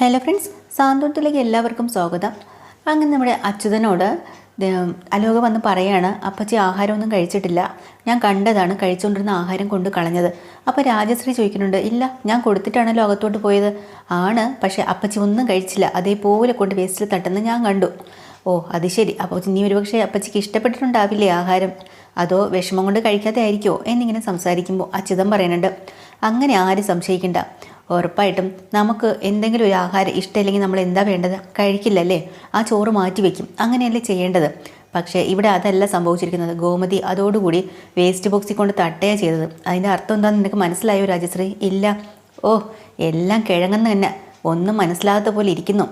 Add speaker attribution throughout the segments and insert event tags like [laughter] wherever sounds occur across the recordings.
Speaker 1: Hello friends സാന്ത്വനത്തിലേക്ക് എല്ലാവർക്കും സ്വാഗതം. അങ്ങനെ നമ്മുടെ അച്യുതനോട് അലോക വന്ന് പറയാണ് അപ്പച്ചി ആഹാരമൊന്നും കഴിച്ചിട്ടില്ല. ഞാൻ കണ്ടതാണ് കഴിച്ചുകൊണ്ടിരുന്ന ആഹാരം കൊണ്ട് കളഞ്ഞത്. അപ്പോൾ രാജശ്രീ ചോദിക്കുന്നുണ്ട് ഇല്ല ഞാൻ കൊടുത്തിട്ടാണ് അകത്തോട്ട് പോയത്. ആണ് പക്ഷേ അപ്പച്ചി ഒന്നും കഴിച്ചില്ല. അതേപോലെ കൊണ്ട് വേസ്റ്റിൽ തട്ടെന്ന് ഞാൻ കണ്ടു. ഓ അത് ശരി. അപ്പോൾ ഇനി ഒരുപക്ഷെ അപ്പച്ചിക്ക് ഇഷ്ടപ്പെട്ടിട്ടുണ്ടാവില്ലേ ആഹാരം? അതോ വിഷമം കൊണ്ട് കഴിക്കാതെ ആയിരിക്കുമോ എന്നിങ്ങനെ സംസാരിക്കുമ്പോൾ അച്യുതം പറയുന്നുണ്ട് അങ്ങനെ ആരും സംശയിക്കണ്ട. ഉറപ്പായിട്ടും നമുക്ക് എന്തെങ്കിലും ഒരു ആഹാരം ഇഷ്ടമില്ലെങ്കിൽ നമ്മൾ എന്താ വേണ്ടത്? കഴിക്കില്ലല്ലേ? ആ ചോറ് മാറ്റി വെക്കും. അങ്ങനെയല്ലേ ചെയ്യേണ്ടത്. പക്ഷേ ഇവിടെ അതല്ല സംഭവിച്ചിരിക്കുന്നത്. ഗോമതി അതോടുകൂടി വേസ്റ്റ് ബോക്സിൽ കൊണ്ട് തട്ടയാ ചെയ്തത്. അതിന്റെ അർത്ഥം എന്താണെന്ന് നിനക്ക് മനസ്സിലായോ രാജശ്രീ? ഇല്ല. ഓ എല്ലാം കിഴങ്ങെന്ന് തന്നെ. ഒന്നും മനസ്സിലാകാത്ത പോലെ ഇരിക്കുന്നു.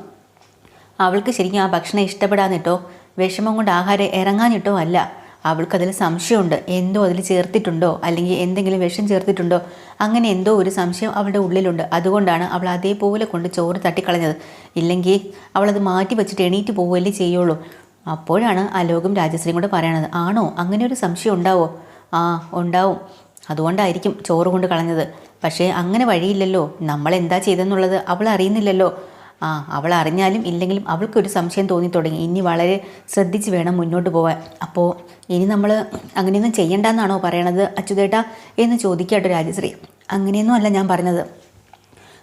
Speaker 1: അവൾക്ക് ശരിക്കും ആ ഭക്ഷണം ഇഷ്ടപ്പെടാന്നിട്ടോ വിഷമം കൊണ്ട് ആഹാരം ഇറങ്ങാനിട്ടോ അല്ല. അവൾക്കതിൽ സംശയമുണ്ട്. എന്തോ അതിൽ ചേർത്തിട്ടുണ്ടോ? അല്ലെങ്കിൽ എന്തെങ്കിലും വിഷം ചേർത്തിട്ടുണ്ടോ? അങ്ങനെ എന്തോ ഒരു സംശയം അവളുടെ ഉള്ളിലുണ്ട്. അതുകൊണ്ടാണ് അവൾ അതേപോലെ കൊണ്ട് ചോറ് തട്ടിക്കളഞ്ഞത്. ഇല്ലെങ്കിൽ അവളത് മാറ്റി വെച്ചിട്ട് എണീറ്റ് പോവുകയല്ലേ ചെയ്യുള്ളൂ. അപ്പോഴാണ് അലോകും രാജശ്രീയും കൂടെ പറയണത്. ആണോ? അങ്ങനെ ഒരു സംശയം ഉണ്ടാവോ? ആ ഉണ്ടാവും. അതുകൊണ്ടായിരിക്കും ചോറ് കൊണ്ട് കളഞ്ഞത്. പക്ഷേ അങ്ങനെ വഴിയില്ലല്ലോ. നമ്മൾ എന്താ ചെയ്തെന്നുള്ളത് അവൾ അറിയുന്നില്ലല്ലോ. ആ അവൾ അറിഞ്ഞാലും ഇല്ലെങ്കിലും അവൾക്കൊരു സംശയം തോന്നി തുടങ്ങി. ഇനി വളരെ ശ്രദ്ധിച്ച് വേണം മുന്നോട്ട് പോകാൻ അപ്പോൾ ഇനി നമ്മൾ അങ്ങനെയൊന്നും ചെയ്യണ്ടെന്നാണോ പറയണത് അച്യുതേട്ട എന്ന് ചോദിക്കാട്ടോ രാജശ്രീ. അങ്ങനെയൊന്നും അല്ല ഞാൻ പറഞ്ഞത്.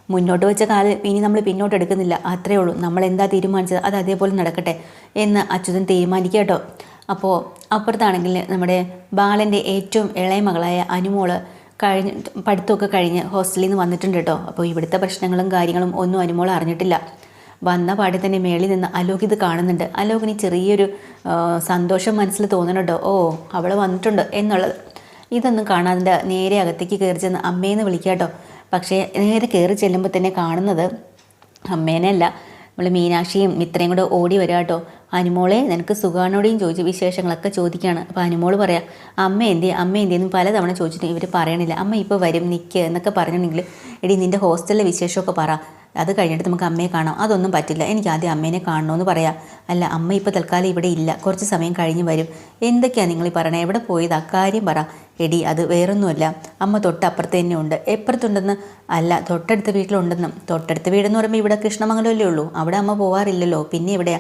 Speaker 1: മുന്നോട്ട് വെച്ച കാലം ഇനി നമ്മൾ പിന്നോട്ട് എടുക്കുന്നില്ല. അത്രേ ഉള്ളൂ. നമ്മൾ എന്താ തീരുമാനിച്ചത് അത് അതേപോലെ നടക്കട്ടെ എന്ന് അച്യുതൻ തീരുമാനിക്കുക അപ്പോൾ അപ്പുറത്താണെങ്കിൽ നമ്മുടെ ബാലന്റെ ഏറ്റവും ഇളയ മകളായ അനുമോൾ കഴിഞ്ഞ് പഠിത്തമൊക്കെ കഴിഞ്ഞ് ഹോസ്റ്റലിൽ നിന്ന് വന്നിട്ടുണ്ട് കേട്ടോ. അപ്പോൾ ഇവിടുത്തെ പ്രശ്നങ്ങളും കാര്യങ്ങളും ഒന്നും അനുമോൾ അറിഞ്ഞിട്ടില്ല. വന്ന പാടി തന്നെ മേളിൽ നിന്ന് അലോക് ഇത് കാണുന്നുണ്ട്. അലോകിന് ചെറിയൊരു സന്തോഷം മനസ്സിൽ തോന്നണുണ്ടോ ഓ അവൾ വന്നിട്ടുണ്ട് എന്നുള്ളത്. ഇതൊന്നും കാണാതെ നേരെ അകത്തേക്ക് കയറി ചെന്ന് അമ്മേന്ന് വിളിക്കാട്ടോ പക്ഷേ നേരെ കയറി ചെല്ലുമ്പോൾ തന്നെ കാണുന്നത് അമ്മേനെ അല്ല. നമ്മൾ മീനാക്ഷിയും മിത്രയും കൂടെ ഓടി വരാം കേട്ടോ. അനുമോളെ നിനക്ക് സുഖാണോടെയും ചോദിച്ച് വിശേഷങ്ങളൊക്കെ ചോദിക്കുകയാണ്. അപ്പോൾ അനുമോൾ പറയാം അമ്മ എന്തേ അമ്മ എന്തേന്നും പലതവണ ചോദിച്ചിട്ട് ഇവർ പറയണില്ല. അമ്മ ഇപ്പോൾ വരും നിൽക്കുക എന്നൊക്കെ പറഞ്ഞിട്ടുണ്ടെങ്കിൽ എടി നിന്റെ ഹോസ്റ്റലിലെ വിശേഷമൊക്കെ പറ. അത് കഴിഞ്ഞിട്ട് നമുക്ക് അമ്മയെ കാണാം. അതൊന്നും പറ്റില്ല. എനിക്ക് ആദ്യം അമ്മേനെ കാണണമെന്ന് പറയാം. അല്ല അമ്മ ഇപ്പോൾ തൽക്കാലം ഇവിടെ ഇല്ല. കുറച്ച് സമയം കഴിഞ്ഞ് വരും. എന്തൊക്കെയാണ് നിങ്ങൾ പറയണേ? എവിടെ പോയത്? അക്കാര്യം പറ. എടി അത് വേറൊന്നുമല്ല. അമ്മ തൊട്ടപ്പുറത്ത് തന്നെ ഉണ്ട്. എപ്പുറത്തുണ്ടെന്ന്? അല്ല തൊട്ടടുത്ത വീട്ടിലുണ്ടെന്നും. തൊട്ടടുത്ത വീടെന്ന് പറയുമ്പോൾ ഇവിടെ കൃഷ്ണമംഗലമല്ലേ ഉള്ളൂ. അവിടെ അമ്മ പോവാറില്ലല്ലോ. പിന്നെ എവിടെയാ?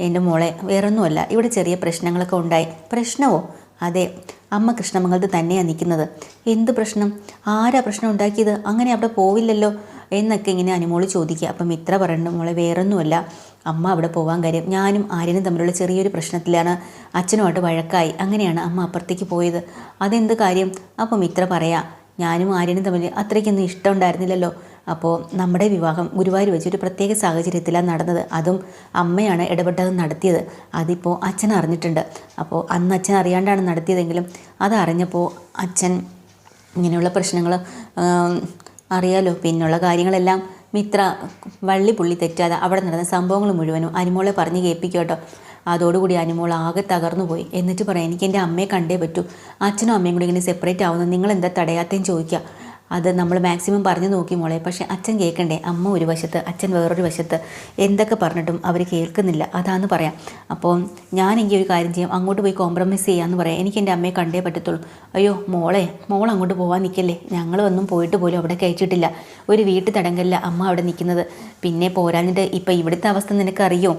Speaker 1: എന്റെ മോളെ വേറൊന്നുമല്ല. ഇവിടെ ചെറിയ പ്രശ്നങ്ങളൊക്കെ ഉണ്ടായി. പ്രശ്നമോ? അതെ. അമ്മ കൃഷ്ണമംഗലത്ത് തന്നെയാണ് നിൽക്കുന്നത്. എന്ത് പ്രശ്നം? ആരാ പ്രശ്നം ഉണ്ടാക്കിയത്? അങ്ങനെ അവിടെ പോവില്ലല്ലോ എന്നൊക്കെ ഇങ്ങനെ അനുമോൾ ചോദിക്കുക. അപ്പം മിത്ര പറയണ്ട മോളെ വേറൊന്നുമല്ല. അമ്മ അവിടെ പോകാൻ കാര്യം. ഞാനും ആര്യനും തമ്മിലുള്ള ചെറിയൊരു പ്രശ്നത്തിലാണ്. അച്ഛനുമായിട്ട് വഴക്കായി. അങ്ങനെയാണ് അമ്മ അപ്പുറത്തേക്ക് പോയത്. അതെന്ത് കാര്യം? അപ്പം മിത്ര പറയാം. ഞാനും ആര്യനും തമ്മിൽ അത്രയ്ക്കൊന്നും ഇഷ്ടം ഉണ്ടായിരുന്നില്ലല്ലോ. അപ്പോൾ നമ്മുടെ വിവാഹം ഗുരുവായൂർ വെച്ച് ഒരു പ്രത്യേക സാഹചര്യത്തിലാണ് നടന്നത്. അതും അമ്മയാണ് ഇടപെട്ടത് നടത്തിയത്. അതിപ്പോൾ അച്ഛൻ അറിഞ്ഞിട്ടുണ്ട്. അപ്പോൾ അന്ന് അച്ഛൻ അറിയാണ്ടാണ് നടത്തിയതെങ്കിലും അത് അറിഞ്ഞപ്പോൾ അച്ഛൻ ഇങ്ങനെയുള്ള പ്രശ്നങ്ങൾ അറിയാലോ. പിന്നുള്ള കാര്യങ്ങളെല്ലാം മിത്ര വള്ളി പുള്ളി തെറ്റാതെ അവിടെ നടന്ന സംഭവങ്ങൾ മുഴുവനും അനുമോളെ പറഞ്ഞ് കേൾപ്പിക്കട്ടോ കേട്ടോ. അതോടുകൂടി അനുമോൾ ആകെ തകർന്നു പോയി. എന്നിട്ട് പറയാം എനിക്ക് എന്റെ അമ്മയെ കണ്ടേ പറ്റൂ. അച്ഛനും അമ്മയും കൂടി ഇങ്ങനെ സെപ്പറേറ്റ് ആവുന്നു. നിങ്ങൾ എന്താ തടയാത്തേന്ന് ചോദിക്കുക അത് നമ്മൾ മാക്സിമം പറഞ്ഞു നോക്കി മോളെ. പക്ഷെ അച്ഛൻ കേൾക്കണ്ടേ? അമ്മ ഒരു വശത്ത് അച്ഛൻ വേറൊരു വശത്ത് എന്തൊക്കെ പറഞ്ഞിട്ടും അവർ കേൾക്കുന്നില്ല. അതാന്ന് പറയാം. അപ്പോൾ ഞാനെങ്കിൽ ഒരു കാര്യം ചെയ്യാം. അങ്ങോട്ട് പോയി കോംപ്രമൈസ് ചെയ്യാമെന്ന് പറയാം. എനിക്ക് എന്റെ അമ്മയെ കണ്ടേ പറ്റത്തുള്ളൂ. അയ്യോ മോളെ മോൾ അങ്ങോട്ട് പോകാൻ നിൽക്കല്ലേ? ഞങ്ങളൊന്നും പോയിട്ട് പോലും അവിടെ കഴിച്ചിട്ടില്ല. ഒരു വീട്ടു തടങ്കല്ല അമ്മ അവിടെ നിൽക്കുന്നത്. പിന്നെ പോരാഞ്ഞിട്ട് ഇപ്പം ഇവിടുത്തെ അവസ്ഥ നിനക്കറിയോ?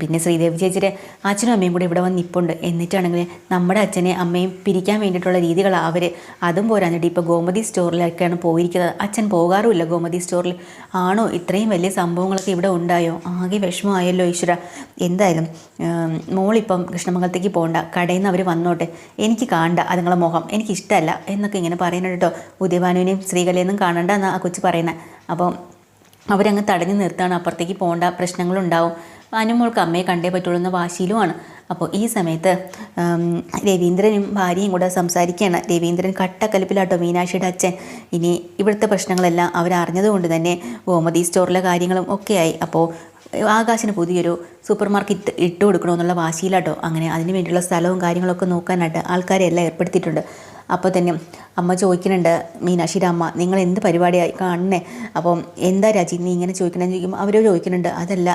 Speaker 1: പിന്നെ ശ്രീദേവി ചേച്ചിയുടെ അച്ഛനും അമ്മയും കൂടെ ഇവിടെ വന്ന് എന്നിട്ടാണെങ്കിൽ നമ്മുടെ അച്ഛനെ അമ്മയും പിരിക്കാൻ വേണ്ടിയിട്ടുള്ള രീതികളാണ് അവർ അതും പോരാഞ്ഞിട്ട് ഇപ്പോൾ ഗോമതി സ്റ്റോറിലൊക്കെയാണ് പോയിരിക്കുന്നത്. അച്ഛൻ പോകാറുമില്ല ഗോമതി സ്റ്റോറിൽ. ആണോ? ഇത്രയും വലിയ സംഭവങ്ങളൊക്കെ ഇവിടെ ഉണ്ടായോ? ആകെ വിഷമമായല്ലോ ഈശ്വര. എന്തായാലും മോളിപ്പം കൃഷ്ണമംഗലത്തേക്ക് പോകണ്ട കടയിൽ നിന്ന് അവർ വന്നോട്ടെ. എനിക്ക് കാണണ്ട അതുങ്ങളെ മുഖം. എനിക്കിഷ്ടമല്ല എന്നൊക്കെ ഇങ്ങനെ പറയുന്നുണ്ട് കേട്ടോ. ഉദയഭാനുവിനെയും ശ്രീകലയെന്നും കാണണ്ട എന്നാണ് ആ കൊച്ചു പറയുന്നത് അപ്പം അവരങ്ങ് തടഞ്ഞു നിർത്താണ് അപ്പുറത്തേക്ക് പോകേണ്ട പ്രശ്നങ്ങളുണ്ടാവും. അനുമോൾക്ക് അമ്മയെ കണ്ടേ പറ്റുള്ളൂ എന്ന വാശിയിലുമാണ്. അപ്പോൾ ഈ സമയത്ത് രവീന്ദ്രനും ഭാര്യയും കൂടെ സംസാരിക്കുകയാണ്. രവീന്ദ്രൻ കട്ടക്കലിപ്പിലാട്ടോ മീനാക്ഷിയുടെ അച്ഛൻ. ഇനി ഇവിടുത്തെ പ്രശ്നങ്ങളെല്ലാം അവരറിഞ്ഞതുകൊണ്ട് തന്നെ ഗോമതി സ്റ്റോറിലെ കാര്യങ്ങളും ഒക്കെയായി. അപ്പോൾ ആകാശിന് പുതിയൊരു സൂപ്പർ മാർക്കറ്റ് ഇട്ട് കൊടുക്കണമെന്നുള്ള വാശിയിലാട്ടോ. അങ്ങനെ അതിന് വേണ്ടിയുള്ള സ്ഥലവും കാര്യങ്ങളൊക്കെ നോക്കാനായിട്ട് ആൾക്കാരെ എല്ലാം ഏർപ്പെടുത്തിയിട്ടുണ്ട്. അപ്പോൾ തന്നെ അമ്മ ചോദിക്കുന്നുണ്ട് മീനാക്ഷിയുടെ അമ്മ നിങ്ങൾ എന്ത് പരിപാടിയായി കാണണേ അപ്പം എന്താ രാജി നീ ഇങ്ങനെ ചോദിക്കണമെന്ന് ചോദിക്കുമ്പോൾ അവർ ചോദിക്കുന്നുണ്ട് അതല്ല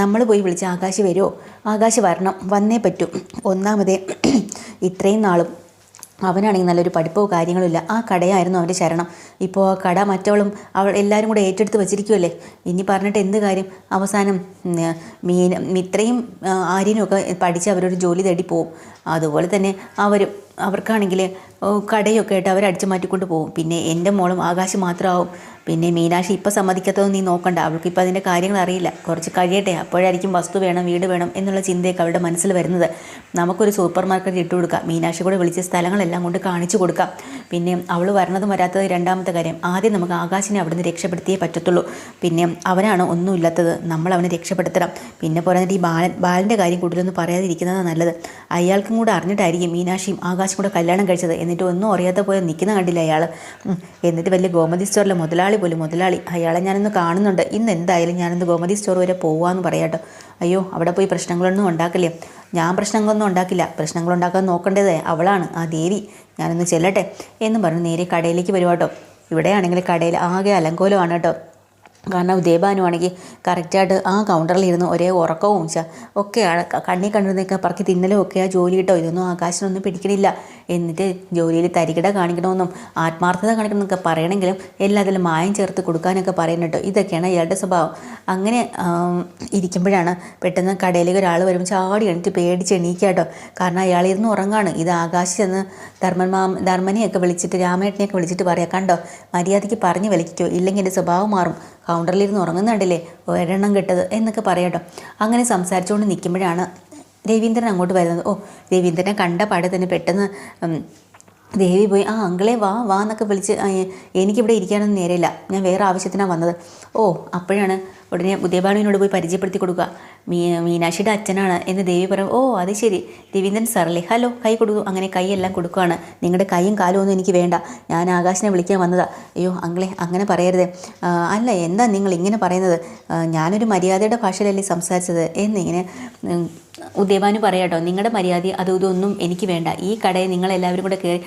Speaker 1: നമ്മൾ പോയി വിളിച്ച് ആകാശ് വരുമോ ആകാശ് വരണം വന്നേ പറ്റൂ. ഒന്നാമതേ [clears throat] ഇത്രയും നാളും അവനാണെങ്കിൽ നല്ലൊരു പഠിപ്പോ കാര്യങ്ങളില്ല ആ കടയായിരുന്നു അവന്റെ ശരണം. ഇപ്പോൾ ആ കട മറ്റവളും അവൾ എല്ലാവരും കൂടെ ഏറ്റെടുത്ത് വെച്ചിരിക്കുമല്ലേ ഇനി പറഞ്ഞിട്ട് എന്ത് കാര്യം? അവസാനം മീൻ ഇത്രയും ആ, ആര്യനും ഒക്കെ പഠിച്ച് അവരൊരു ജോലി തേടി പോവും. അതുപോലെ തന്നെ അവരും അവർക്കാണെങ്കിൽ കടയൊക്കെ ആയിട്ട് അവർ അടിച്ചു മാറ്റിക്കൊണ്ട് പോകും. പിന്നെ എന്റെ മോളും ആകാശം മാത്രമാവും. പിന്നെ മീനാക്ഷി ഇപ്പം സമ്മതിക്കാത്തതൊന്നും നീ നോക്കണ്ട. അവൾക്ക് ഇപ്പം അതിന്റെ കാര്യങ്ങൾ അറിയില്ല. കുറച്ച് കഴിയട്ടെ. അപ്പോഴായിരിക്കും വസ്തു വേണം വീട് വേണം എന്നുള്ള ചിന്തയൊക്കെ അവരുടെ മനസ്സിൽ വരുന്നത്. നമുക്കൊരു സൂപ്പർ മാർക്കറ്റ് ഇട്ട് കൊടുക്കാം. മീനാക്ഷി കൂടെ വിളിച്ച സ്ഥലങ്ങളെല്ലാം കൊണ്ട് കാണിച്ചു കൊടുക്കാം. പിന്നെ അവൾ വരണതും വരാത്തത് രണ്ടാമത്തെ കാര്യം ആദ്യം നമുക്ക് ആകാശിനെ അവിടുന്ന് രക്ഷപ്പെടുത്തിയേ പറ്റത്തുള്ളൂ. പിന്നെ അവനാണ് ഒന്നുമില്ലാത്തത് നമ്മൾ അവനെ രക്ഷപ്പെടുത്തണം. പിന്നെ പോരാന്നിട്ട് ഈ ബാലൻ ബാലന്റെ കാര്യം കൂടുതലൊന്നും പറയാതിരിക്കുന്നതാണ് നല്ലത്. അയാൾക്കും കൂടെ അറിഞ്ഞിട്ടായിരിക്കും മീനാക്ഷിയും ആകാശം കൂടെ കല്യാണം കഴിച്ചത്. എന്നിട്ട് ഒന്നും അറിയാതെ പോയി നിൽക്കുന്ന കണ്ടില്ല അയാൾ എന്നിട്ട് വലിയ ഗോമതി സ്റ്റോറിലെ മുതലാളി പോലും മുതലാളി അയാളെ ഞാനൊന്ന് കാണുന്നുണ്ട്. ഇന്ന് എന്തായാലും ഞാനൊന്ന് ഗോമതി സ്റ്റോർ വരെ പോവാന്ന് പറയാട്ടോ. അയ്യോ അവിടെ പോയി പ്രശ്നങ്ങളൊന്നും ഉണ്ടാക്കില്ലേ? ഞാൻ പ്രശ്നങ്ങളൊന്നും ഉണ്ടാക്കില്ല. പ്രശ്നങ്ങൾ ഉണ്ടാക്കാൻ നോക്കേണ്ടത് അവളാണ്. ആ ദേവി ഞാനൊന്ന് ചെല്ലട്ടെ? എന്നും പറഞ്ഞു നേരെ കടയിലേക്ക് വരുവാട്ടോ. ഇവിടെയാണെങ്കിൽ കടയിൽ ആകെ അലങ്കോലമാണ് കേട്ടോ. കാരണം ഉദയഭാനുവാണെങ്കിൽ കറക്റ്റായിട്ട് ആ കൗണ്ടറിൽ ഇരുന്ന് ഒരേ ഉറക്കവും ഒക്കെയാണ്. കണ്ണി കണ്ടിരുന്നൊക്കെ പറക്കി തിന്നലും ഒക്കെ ആ ജോലി കിട്ടോ? ഇതൊന്നും ആകാശനൊന്നും പിടിക്കണില്ല. എന്നിട്ട് ജോലിയിൽ തരികിട കാണിക്കണമെന്നും ആത്മാർത്ഥത കാണിക്കണമെന്നൊക്കെ പറയണമെങ്കിലും എല്ലാത്തിലും മായം ചേർത്ത് കൊടുക്കാനൊക്കെ പറയുന്നു കേട്ടോ ഇതൊക്കെയാണ് ഇയാളുടെ സ്വഭാവം. അങ്ങനെ ഇരിക്കുമ്പോഴാണ് പെട്ടെന്ന് കടയിലേക്ക് ഒരാൾ വരുമ്പോൾ ചാടി എണീറ്റ് പേടിച്ച് എണീക്കുക കേട്ടോ. കാരണം അയാളിരുന്ന് ഉറങ്ങാണ്. ഇത് ആകാശ് ചെന്ന് ധർമ്മൻ മാം ധർമ്മനെയൊക്കെ വിളിച്ചിട്ട് രാമേട്ടനെയൊക്കെ വിളിച്ചിട്ട് പറയാം. കണ്ടോ? മര്യാദയ്ക്ക് പറഞ്ഞ് വിളിക്കോ. ഇല്ലെങ്കിൽ എന്റെ സ്വഭാവം മാറും. കൗണ്ടറിലിരുന്ന് ഉറങ്ങുന്നുണ്ടല്ലേ? ഒരെണ്ണം കിട്ടത് എന്നൊക്കെ പറയട്ടോ അങ്ങനെ സംസാരിച്ചുകൊണ്ട് നിൽക്കുമ്പോഴാണ് രവീന്ദ്രൻ അങ്ങോട്ട് വരുന്നത്. ഓ രവീന്ദ്രനെ കണ്ട പാടെ തന്നെ പെട്ടെന്ന് ദേവി പോയി ആ അങ്കിളെ വാ വാ എന്നൊക്കെ വിളിച്ച് എനിക്കിവിടെ ഇരിക്കാനൊന്നും നേരമില്ല. ഞാൻ വേറെ ആവശ്യത്തിനാണ് വന്നത്. ഓ അപ്പോഴാണ് ഉടനെ ഉദയഭാനുവിനോട് പോയി പരിചയപ്പെടുത്തി കൊടുക്കുക. മീ മീനാക്ഷിയുടെ അച്ഛനാണ് എന്ന് ദേവി പറയും ഓ അത് ശരി. രവീന്ദ്രൻ സാറല്ലേ? ഹലോ കൈ കൊടുക്കൂ അങ്ങനെ കൈയെല്ലാം കൊടുക്കുകയാണ് നിങ്ങളുടെ കൈയും കാലും ഒന്നും എനിക്ക് വേണ്ട. ഞാൻ ആകാശിനെ വിളിക്കാൻ വന്നതാ. അയ്യോ അങ്ങളെ അങ്ങനെ പറയരുത്. അല്ല എന്താ നിങ്ങൾ ഇങ്ങനെ പറയുന്നത്? ഞാനൊരു മര്യാദയുടെ ഭാഷയിലല്ലേ സംസാരിച്ചത്? എന്നിങ്ങനെ ഉദയഭാനു പറയാട്ടോ നിങ്ങളുടെ മര്യാദ അതും ഇതൊന്നും എനിക്ക് വേണ്ട. ഈ കടയെ നിങ്ങളെല്ലാവരും കൂടെ കയറി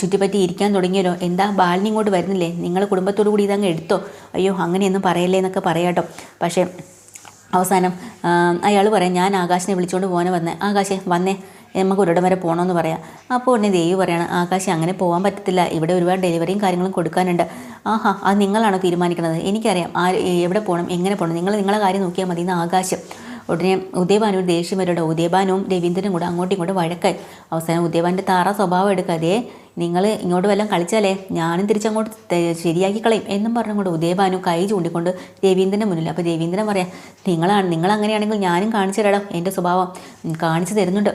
Speaker 1: ചുറ്റിപ്പറ്റി ഇരിക്കാൻ തുടങ്ങിയല്ലോ. എന്താ ബാലിനി ഇങ്ങോട്ട് വരുന്നില്ലേ? നിങ്ങളുടെ കുടുംബത്തോടു കൂടി ഇതങ്ങ് എടുത്തോ? അയ്യോ അങ്ങനെയൊന്നും പറയല്ലേ എന്നൊക്കെ പറയാട്ടോ. പക്ഷേ അവസാനം അയാൾ പറയാം ഞാൻ ആകാശിനെ വിളിച്ചുകൊണ്ട് പോകാൻ വന്നേ. ആകാശേ വന്നേ. നമുക്ക് ഒരിടം വരെ പോകണമെന്ന് പറയാം. അപ്പോൾ ഉടനെ ദേവി പറയണം ആകാശം അങ്ങനെ പോകാൻ പറ്റത്തില്ല. ഇവിടെ ഒരുപാട് ഡെലിവറിയും കാര്യങ്ങളും കൊടുക്കാനുണ്ട്. ആഹാ അത് നിങ്ങളാണ് തീരുമാനിക്കുന്നത്? എനിക്കറിയാം. ആ എവിടെ പോകണം എങ്ങനെ പോകണം നിങ്ങൾ നിങ്ങളെ കാര്യം നോക്കിയാൽ മതി ഇന്ന് ആകാശം. ഉടനെ ഉദയഭാനു ദേഷ്യം വരുടെ ഉദയഭാനുവും രവീന്ദ്രനും കൂടെ അങ്ങോട്ടും ഇങ്ങോട്ടും വഴക്കായി. അവസാനം ഉദയഭാന്റെ താറ സ്വഭാവം എടുക്കാതെ നിങ്ങൾ ഇങ്ങോട്ട് വല്ലതും കളിച്ചാലേ ഞാനും തിരിച്ചങ്ങോട്ട് ശരിയാക്കി കളയും എന്നും പറഞ്ഞുകൊണ്ട് ഉദയഭാനു കൈ ചൂണ്ടിക്കൊണ്ട് രവീന്ദ്രന്റെ മുന്നിൽ. അപ്പോൾ രവീന്ദ്രൻ പറയാം നിങ്ങളാണ് നിങ്ങൾ അങ്ങനെയാണെങ്കിൽ ഞാനും കാണിച്ചു തരാം എന്റെ സ്വഭാവം. കാണിച്ചു തരുന്നുണ്ട്.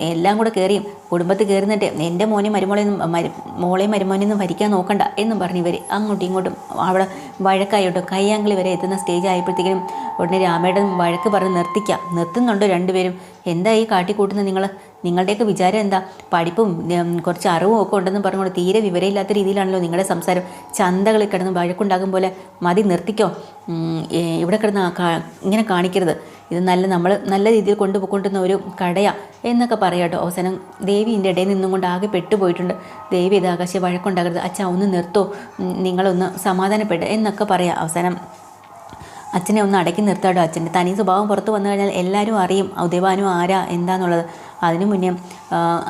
Speaker 1: എല്ലാം കൂടെ കയറിയും കുടുംബത്തിൽ കയറുന്നിട്ട് എന്റെ മോനെ മരുമോളെയും മരു മോളെയും മരുമോനെയൊന്നും ഭരിക്കാൻ നോക്കണ്ട എന്നും പറഞ്ഞ് ഇവർ അങ്ങോട്ടും ഇങ്ങോട്ടും അവിടെ വഴക്കായിട്ടോ കയ്യാങ്കിളി വരെ എത്തുന്ന സ്റ്റേജ് ആയപ്പോഴത്തേക്കും ഉടനെ രാമേട്ടൻ വഴക്ക് പറഞ്ഞ് നിർത്തിക്കാം. നിർത്തുന്നുണ്ടോ രണ്ടുപേരും? എന്താ ഈ കാട്ടിക്കൂട്ടുന്നത് നിങ്ങൾ നിങ്ങളുടെയൊക്കെ വിചാരം എന്താ? പഠിപ്പും കുറച്ച് അറിവും ഒക്കെ ഉണ്ടെന്ന് പറഞ്ഞുകൊണ്ട് തീരെ വിവരമില്ലാത്ത രീതിയിലാണല്ലോ നിങ്ങളുടെ സംസാരം. ചന്തകളിൽ കിടന്ന് വഴക്കുണ്ടാകും പോലെ മതി നിർത്തിക്കോ. ഇവിടെ കിടന്ന് ഇങ്ങനെ കാണിക്കരുത്. ഇത് നല്ല നമ്മൾ നല്ല രീതിയിൽ കൊണ്ടുപോയിക്കൊണ്ടുന്ന ഒരു കടയാ എന്നൊക്കെ പറയാട്ടോ അവസാനം ദേവി ഇതിന്റെ ഇടയിൽ നിന്നും കൊണ്ട് ആകെ പെട്ടുപോയിട്ടുണ്ട്. ദേവി ഇത് ആകാശം വഴക്കുണ്ടാകരുത്. അച്ഛാ ഒന്ന് നിർത്തോ. നിങ്ങളൊന്ന് സമാധാനപ്പെട്ട് എന്നൊക്കെ പറയാം. അവസാനം അച്ഛനെ ഒന്ന് അടക്കി നിർത്താടോ അച്ഛന്റെ തനി സ്വഭാവം പുറത്തു വന്നു കഴിഞ്ഞാൽ എല്ലാവരും അറിയും ഉദയവാനും ആരാ? എന്താന്നുള്ളത്. അതിനു മുന്നേ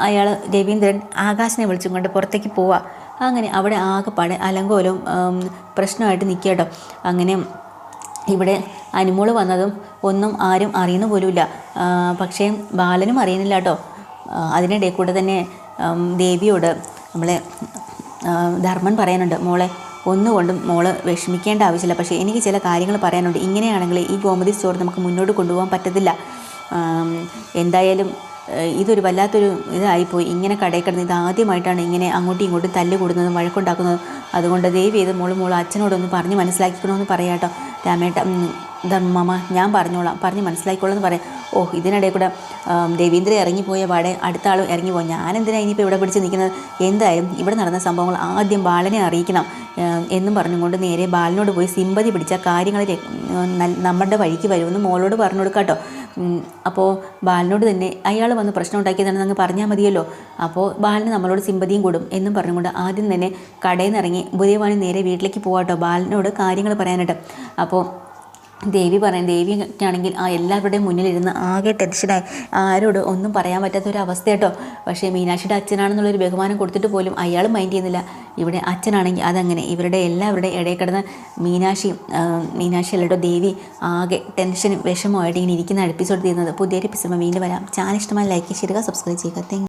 Speaker 1: അയാൾ രവീന്ദ്രൻ ആകാശനെ വിളിച്ചും കൊണ്ട് പുറത്തേക്ക് പോവാ. അങ്ങനെ അവിടെ ആകെ പട അലങ്കോലവും പ്രശ്നമായിട്ട് നിൽക്കുക കേട്ടോ അങ്ങനെ ഇവിടെ അനുമോൾ വന്നതും ഒന്നും ആരും അറിയുന്ന പോലുമില്ല. പക്ഷേ ബാലനും അറിയുന്നില്ല കേട്ടോ അതിനിടെ കൂടെ തന്നെ ദേവിയോട് നമ്മളെ ധർമ്മൻ പറയാനുണ്ട് മോളെ ഒന്നുകൊണ്ടും മോൾ വിഷമിക്കേണ്ട ആവശ്യമില്ല. പക്ഷേ എനിക്ക് ചില കാര്യങ്ങൾ പറയാനുണ്ട്. ഇങ്ങനെയാണെങ്കിൽ ഈ ഗോമതി സ്റ്റോർ നമുക്ക് മുന്നോട്ട് കൊണ്ടുപോകാൻ പറ്റത്തില്ല. എന്തായാലും ഇതൊരു വല്ലാത്തൊരു ഇതായിപ്പോയി. ഇങ്ങനെ കടയിൽ കിടന്ന് ഇത് ആദ്യമായിട്ടാണ് ഇങ്ങനെ അങ്ങോട്ടും ഇങ്ങോട്ടും തല്ല് കൂടുന്നതും വഴക്കുണ്ടാക്കുന്നതും. അതുകൊണ്ട് ദയവ് ചെയ്ത് മോൾ മോൾ അച്ഛനോടൊന്ന് പറഞ്ഞ് മനസ്സിലാക്കിക്കണമെന്ന് പറയാട്ടോ രാമേട്ട ധർമ്മമ ഞാൻ പറഞ്ഞോളാം പറഞ്ഞ് മനസ്സിലാക്കിക്കോളെന്ന് പറയാം. ഓ ഇതിനിടയിൽ കൂടെ രവീന്ദ്രൻ ഇറങ്ങിപ്പോയ പാടെ അടുത്ത ഇറങ്ങി ഇറങ്ങിപ്പോയി. ഞാൻ എന്തിനാണ് ഇനിയിപ്പോൾ ഇവിടെ പിടിച്ച് നിൽക്കുന്നത്? എന്തായാലും ഇവിടെ നടന്ന സംഭവങ്ങൾ ആദ്യം ബാലനെ അറിയിക്കണം എന്നും പറഞ്ഞുകൊണ്ട് നേരെ ബാലനോട് പോയി സിമ്പതി പിടിച്ച കാര്യങ്ങൾ നമ്മുടെ വഴിക്ക് വരുമെന്ന് മോളോട് പറഞ്ഞു കൊടുക്കാം കേട്ടോ അപ്പോൾ ബാലനോട് തന്നെ അയാൾ വന്ന് പ്രശ്നം ഉണ്ടാക്കിയതാണെന്ന് അങ്ങ് പറഞ്ഞാൽ മതിയല്ലോ. അപ്പോൾ ബാലന് നമ്മളോട് സിമ്പതിയും കൂടും എന്നും പറഞ്ഞുകൊണ്ട് ആദ്യം തന്നെ കടയിൽ നിന്ന് ഇറങ്ങി നേരെ വീട്ടിലേക്ക് പോകാട്ടോ ബാലനോട് കാര്യങ്ങൾ പറയാനായിട്ട്. അപ്പോൾ ദേവി പറയും ദേവിക്കാണെങ്കിൽ ആ എല്ലാവരുടെയും മുന്നിലിരുന്ന് ആകെ ടെൻഷനായി ആരോട് ഒന്നും പറയാൻ പറ്റാത്ത ഒരു അവസ്ഥ കേട്ടോ പക്ഷേ മീനാക്ഷിയുടെ അച്ഛനാണെന്നുള്ളൊരു ബഹുമാനം കൊടുത്തിട്ട് പോലും അയാൾ മൈൻഡ് ചെയ്യുന്നില്ല. ഇവിടെ അച്ഛനാണെങ്കിൽ അതങ്ങനെ. ഇവരുടെ എല്ലാവരുടെയും ഇടയിൽ കിടന്ന് മീനാക്ഷിയും മീനാക്ഷി അല്ലട്ടോ ദേവി ആകെ ടെൻഷനും വിഷമമായിട്ട് ഇങ്ങനെ ഇരിക്കുന്ന എപ്പിസോഡ് തീരുന്നത് പുതിയൊരു എപ്പിസോഡ് വീണ്ടും വരാം. ചാനൽ ഇഷ്ടമായി ലൈക്ക് ചെയ്യുക സബ്സ്ക്രൈബ് ചെയ്യുക. താങ്ക്